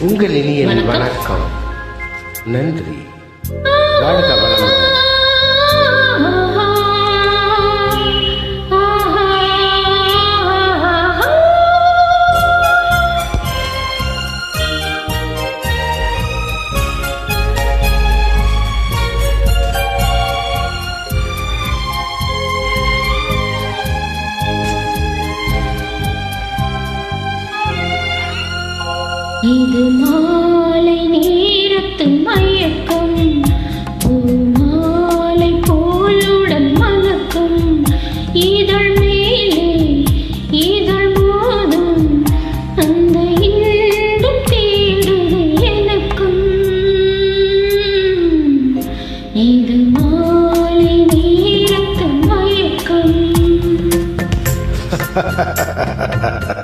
உங்கள் இனிய வணக்கம். நன்றி. வாழ்க வளமுடன். இது மாலை நேரத்து மயக்கம். பூமாலை போலுடன் மலக்கும் இதழ் மேலே இதழ் மோதும். அந்த இன்பம் தேடுது எனக்கும். இது மாலை நேரத்து மயக்கம். Ha ha ha ha ha ha!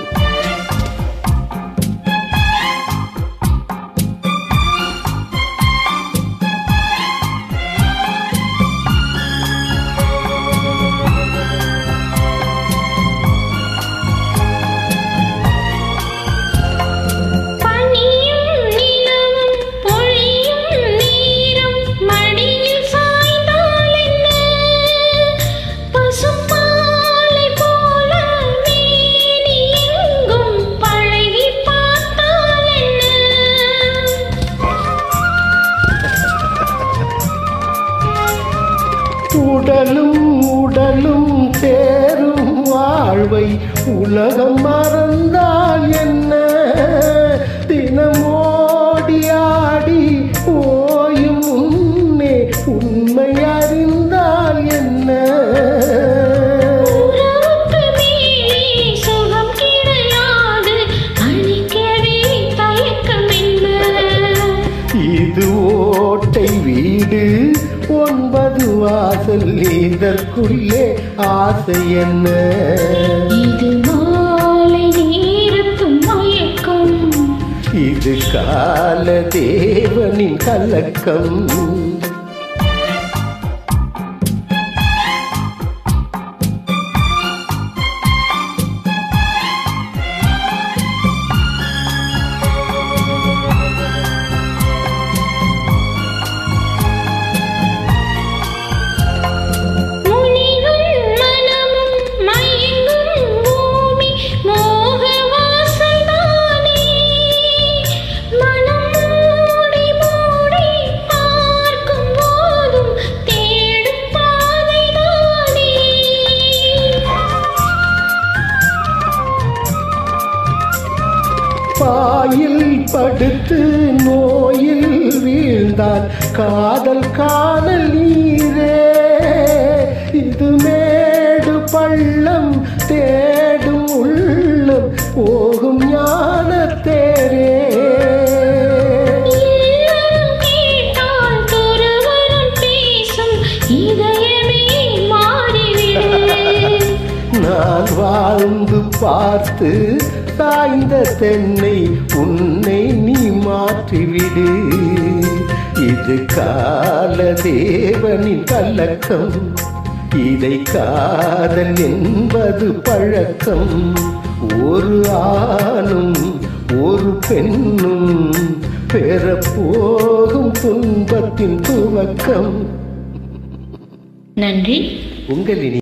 உடலும் உடலும் சேரும் வாழ்வை உலகம் மறந்தால் என் வாசல் இதற்குள்ளே ஆசை என்ன? இது மாலை நேரத்தும் மயக்கம். இது கால தேவனின் கலக்கம். பாயில் படுத்து நோயில் வீழ்ந்தார். காதல் காதல் நீரே இது மேடு பள்ளம் தேடும் உள்ளம் போகும் ஞான தேரே. இதய நான் வாழ்ந்து பார்த்து சாய்ந்த தென்னை உன்னை நீ மாற்றிவிடு. இது கால தேவனின் கலக்கம். இதை காதல் என்பது பழக்கம். ஒரு ஆணும் ஒரு பெண்ணும் பெறப்போகும் துன்பத்தின் துவக்கம். நன்றி. உங்களின்